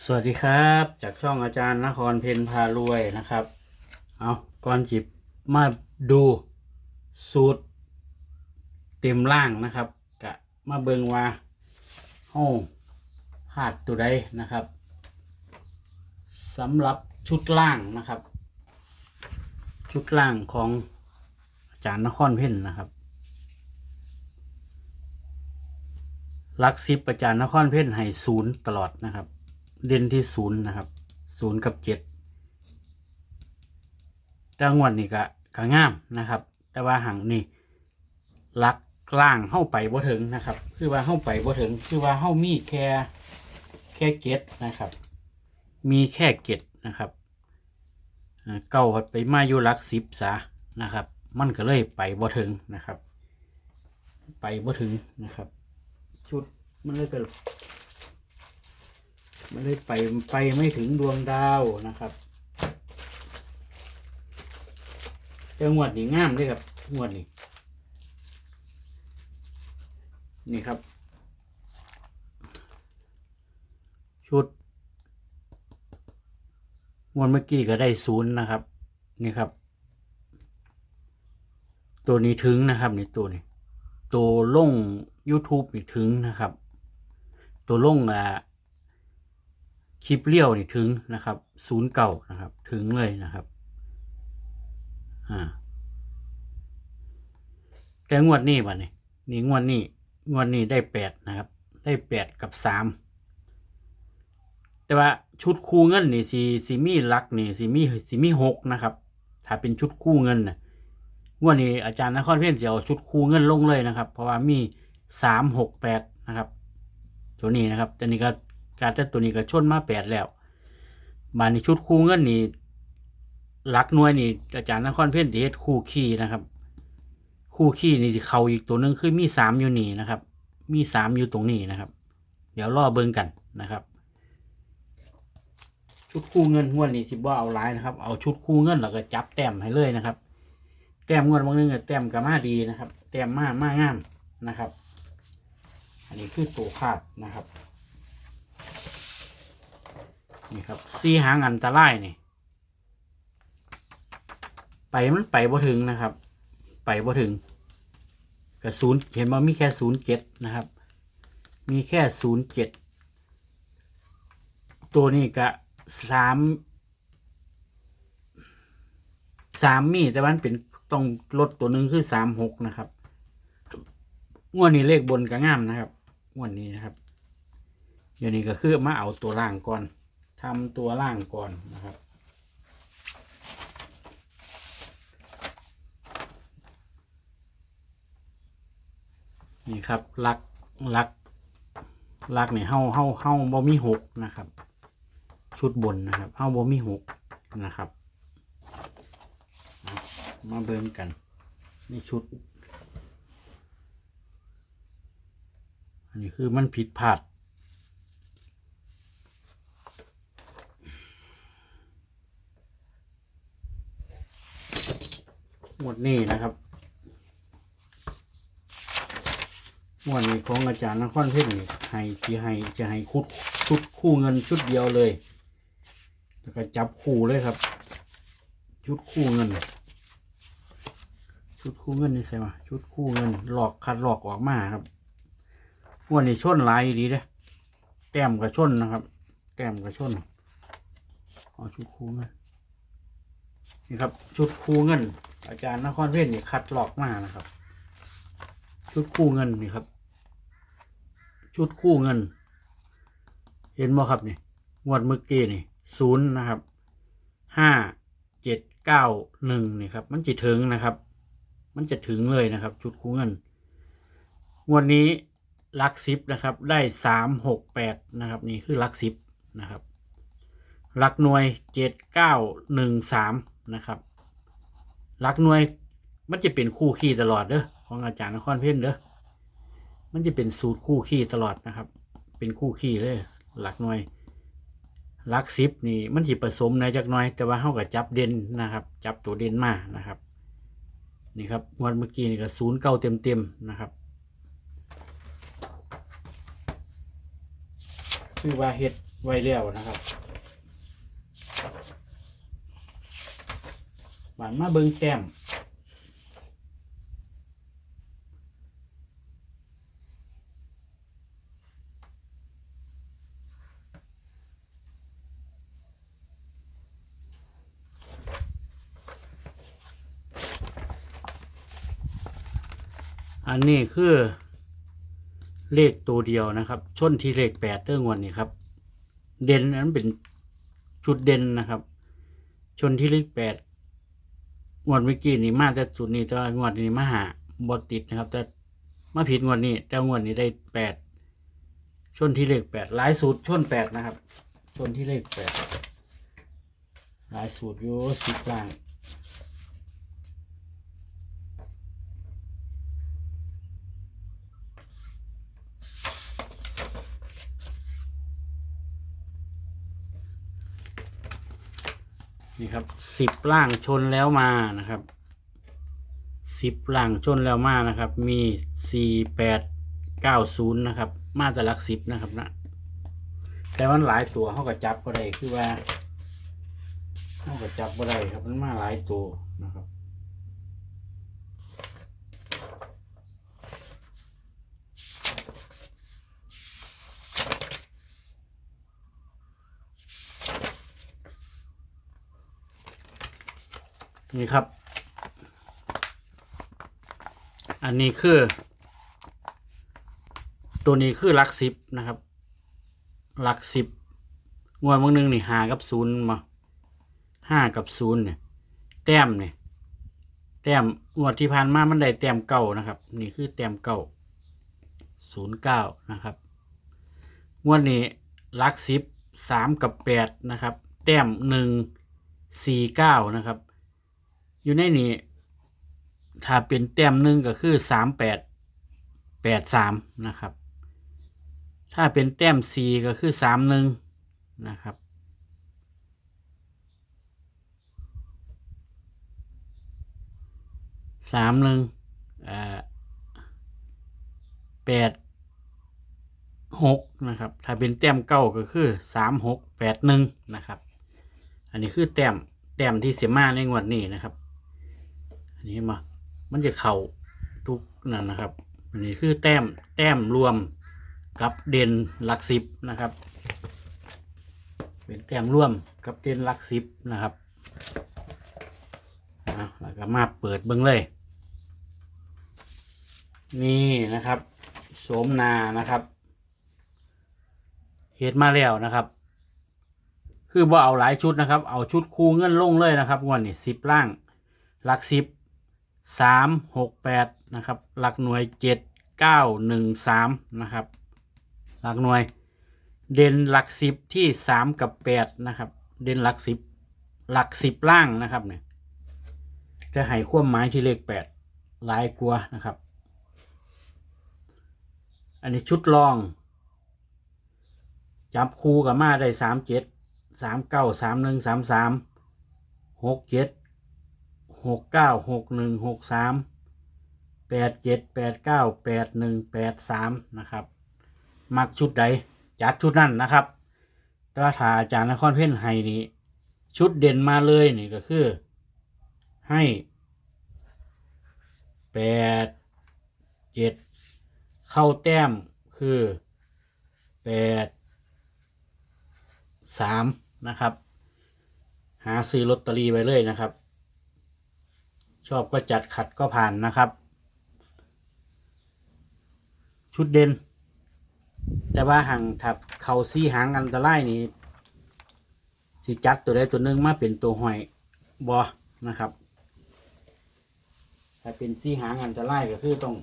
สวัสดีครับ จากช่องอาจารย์นครเพนพารวยนะครับ เอาก่อนจิบมาดูสูตรเต็มล่างนะครับ กะมาเบิงว่าห้องพลาดตัวใดนะครับสำหรับชุดล่างนะครับ ชุดล่างของอาจารย์นครเพ่นนะครับลักซิปอาจารย์นครเพ่นให้ศูนย์ตลอดนะครับ เด่นที่ศูนย์นะครับศูนย์กับเจ็ดแต่งวดนี่ก็ก็งามนะครับ แต่ว่าหังนี่ลักล่างเข้าไปบ่ถึงนะครับ คือว่าเข้าไปบ่ถึง คือว่าเข้ามีแค่แค่เจ็ดนะครับ มีแค่เจ็ดนะครับเอ่อเก้าไปมาอยู่ลักสิบซะนะครับ มันก็เลยไปบ่ถึงนะครับ ไปบ่ถึงนะครับ ชุดมันเลยเป็น ไม่ได้ไปไปไม่ถึงดวงดาวนะครับจ้างวดนี่งามเลยครับงวดนี่นี่ครับ ชุดงวดเมื่อกี้ก็ได้ศูนย์นะครับ นี่ครับ ตัวนี้ถึงนะครับนี่ตัวนี้ตัวลง YouTube นี่ถึงนะครับ ตัวลงอ่า คลิปเลี้ยวนี่ถึงนะครับศูนย์เก่านะครับ ถึงเลยนะครับอ่าแต่งวดนี้บัดนี้นี่งวดนี้งวดนี้ได้แปดนะครับ ได้แปดกับสามแต่ว่าชุดคู่เงินนี่สีสีมีลักนี่สีมีสีมีหกนะครับ ถ้าเป็นชุดคู่เงินนะงวดนี้อาจารย์นครเพียนจะเอาชุดคู่เงินลงเลยนะครับ เพราะว่ามีสามหกแปดนะครับ ตัวนี้นะครับตัวนี้ก็ การแต่ตัวนี้ก็ชนมาแปดแล้วมาในชุดคู่เงินนี่หลักหน่วยนี่อาจารย์นครเพียนจะเฮ็ดคู่ขี้นะครับ คู่ขี้นี่สิเขาอีกตัวหนึงคือมีสามอยู่นี่นะครับ มีสามอยู่ตรงนี้นะครับ เดี๋ยวรอเบิ่งกันนะครับ ชุดคู่เงินงวดนี้สิบ่เอาลายนะครับ เอาชุดคู่เงินแล้วก็จับแต้มให้เลยนะครับ แต้มงวดบางนึงแต้มก็มาดีนะครับ แต้มมามากงามนะครับ อันนี้คือตัวคาดนะครับ นี่ครับซีหางอันตรายนี่ ไปมันไปบ่ถึงนะครับ ไปบ่ถึงกับศูนย์เห็นว่ามีแค่ศูนย์เจ็ดนะครับ มีแค่ศูนย์เจ็ดตัวนี้ก็สามสามมีแต่ว่ามันเป็นต้องลดตัวหนึ่งคือสามหกนะครับงวดนี้เลขบนก็งามนะครับงวดนี้นะครับ ดี๋ยวนี้ก็คือมาเอาตัวล่างก่อนทำตัวล่างก่อนนะครับ นี่ครับลักลักลักเนี่ยเฮาเฮาเฮาบ่มีหกนะครับ ชุดบนนะครับเฮาบ่มีหกนะครับ มาเบิ่งกันนี่ชุด อันนี้คือมันผิดพลาด หมดนี่นะครับหมวดนี้ของอาจารย์นครเพชรนี่ให้ที่ให้จะให้คุดชุดคู่เงินชุดเดียวเลย แล้วก็จับคู่เลยครับ ชุดคู่เงิน ชุดคู่เงินนี่ใช่ไหมชุดคู่เงิน หลอกคัดหลอกออกมาครับหมวดนี้ชนลายดีเด้แต้มกับชนนะครับ แต้มกับชนเอาชุดคู่เงินนี่ครับ ชุดคู่เงิน อาจารย์นครเพชรนี่คัดหลอกมานะครับ ชุดคู่เงินนี่ครับ ชุดคู่เงิน เห็นบ่ครับนี่งวดเมื่อกี้นี่ศูนย์นะครับห้าเจ็ดเก้าหนึ่งนี่ครับ มันจะถึงนะครับ มันจะถึงเลยนะครับ ชุดคู่เงินงวดนี้ลักซิปนะครับ ได้สามหกแปดนะครับ นี่คือลักซิปนะครับลักหน่วยเจ็ดเก้าหนึ่งสามนะครับ ลักหน่วย มันจะเป็นคู่ขี้ตลอดเด้อของอาจารย์นครเพ่นเด้อมันจะเป็นสูตรคู่ขี้ตลอดนะครับ เป็นคู่ขี้เลยหลักหน่วยหลักสิบนี่มันสิผสมในจักหน่อย แต่ว่าเท่ากับจับเด่นนะครับ จับตัวเด่นมานะครับ นี่ครับวันเมื่อกี้นี่ก็ศูนย์เก้าเต็มเต็มๆนะครับคือว่าเฮ็ดไว้แล้วนะครับ บานมาเบิงแต้มอันนี้คือเลขตัวเดียวนะครับ ชนที่เลขแปดเตื้องวนนี้ครับ เด่นนั้นเป็นจุดเด่นนะครับ ชนที่เลขแปด งวดเมื่อกี้นี่มาแต่จุดนี้แต่ว่างวดนี้มาหาบอติดนะครับ แต่มาผิดงวดนี้ แต่งวดนี้ได้แปดชนที่เลขแปดหลายสูตรชนแปดนะครับ ชนที่เลขแปดหลายสูตรอยู่สิบล่าง นี่ครับสิบล่างชนแล้วมานะครับสิบล่างชนแล้วมานะครับ มีสี่แปดเก้าศูนย์นะครับ มาแต่ลักสิบนะครับนะแต่มันหลายตัวเขาก็จับก็ได้คือว่าเขาก็จับก็ได้ครับมันมาหลายตัวนะครับ นี่ครับ อันนี้คือ ตัวนี้คือลักสิบนะครับลักสิบงวดบางหนึงนี่หากับศูนย์มาห้ากับศูนย์เนี่ย แต้มเนี่ยแต้มงวดที่ผ่านมามันได้แต้มเก้านะครับ นี่คือแต้มเก้าศูนย์เก้านะครับงวดนี้ลักสิบสามกับแปดนะครับ แต้มหนึ่งสี่เก้านะครับ อยู่ในนี้ถ้าเป็นแต้มหนึ่งก็คือสามแปดแปดสามนะครับ ถ้าเป็นแต้มสี่ก็คือสามหนึ่งนะครับ สามหนึ่งแปดหกนะครับ ถ้าเป็นแต้มเก้าก็คือสามหกแปดหนึ่งนะครับ อันนี้คือแต้มแต้มที่เสียมาในงวดนี้นะครับ อันนี้มามันจะเข่าทุกนั่นนะครับ อันนี้คือแต้มแต้มรวมกับเด่นหลักสิบนะครับ เป็นแต้มร่วมกับเด่นหลักสิบนะครับแล้วก็มาเปิดเบิ้งเลย นี่นะครับโสมนานะครับเฮ็ดมาแล้วนะครับ คือบ่เอาหลายชุดนะครับ เอาชุดคู่เงินลงเลยนะครับงวดนี้สิบล่างหลักสิบ สามหกแปดนะครับ หลักหน่วยเจ็ดเก้าหนึ่งสามนะครับ หลักหน่วย เด่นหลักสิบที่สามกับแปดนะครับ เด่นหลักสิบหลักสิบล่างนะครับเนี่ยจะให้ความหมายที่เลขแปดหลายกลัวนะครับ อันนี้ชุดรองจับคู่กับมาได้สามเจ็ดสามเก้าสามหนึ่งสามสามหกเจ็ด หกเก้าหกหนึ่งหกสามแปดเจ็ดแปดเก้าแปดหนึ่งแปดสามนะครับ มักชุดใดจัดชุดนั้นนะครับแต่ว่าถ้าอาจารย์นครเพ่นไห้นี่ชุดเด่นมาเลยนี่ก็คือ ให้แปดเจ็ดเข้าแต้มคือแปดสามนะครับ หาซื้อลอตเตอรี่ไว้เลยนะครับ ชอบก็จัดขัดก็ผ่านนะครับ ชุดเด่น แต่ว่าหางถับเขาซี่หางอันตรายนี่สิจัดตัวใดตัวหนึ่งมาเป็นตัวหอยบอนะครับ ถ้าเป็นซี่หางอันตรายก็คือต้อง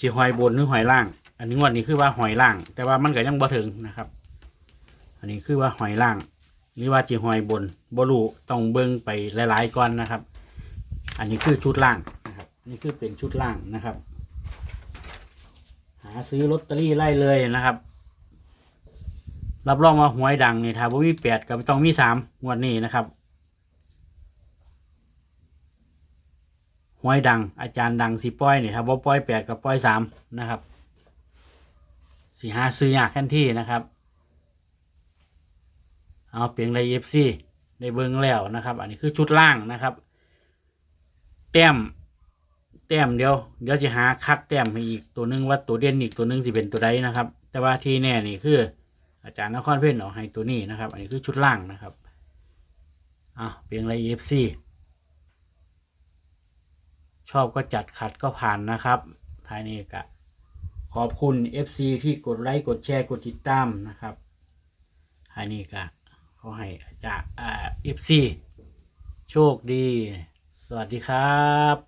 จีหอยบนหรือหอยล่าง อันนี้งวดนี้คือว่าหอยล่าง แต่ว่ามันก็ยังบ่ถึงนะครับ อันนี้คือว่าหอยล่างหรือว่าจีหอยบนบรูต้องเบิ้งไปหลายๆก้อนนะครับ อันนี้คือชุดล่างนะครับนี่คือเป็นชุดล่างนะครับ หาซื้อลอตเตอรี่ไล่เลยนะครับ รับรองว่าหวยดังนี่ถ้าบ่มีแปดก็ต้องมีสามงวดนี้นะครับหวยดัง อาจารย์ดังสิปล่อยนี่ถ้าบ่ปล่อยแปดก็ปล่อยสามนะครับสิหาซื้อยากแค่นที่นะครับ เอาเปลียงไรเอฟซีได้เบิ้งแล้วนะครับ อันนี้คือชุดล่างนะครับ ต้ม แต้มเดียว เดี๋ยวจะหาคัดแต้มให้อีกตัวนึงว่าตัวเด่นอีกตัวนึงสิเป็นตัวใดนะครับ แต่ว่าที่แน่นี่คือ อาจารย์นครเพ่นเอาให้ตัวนี้นะครับ อันนี้คือชุดล่างนะครับอะเปียงไรเอฟซีชอบก็จัดขัดก็ผ่านนะครับท้ายนี้ก็ขอบคุณ FC ที่กดไลค์กดแชร์กดติดตามนะครับท้ายนี้ก็ขอให้จากอ่า FC โชคดี สวัสดีครับ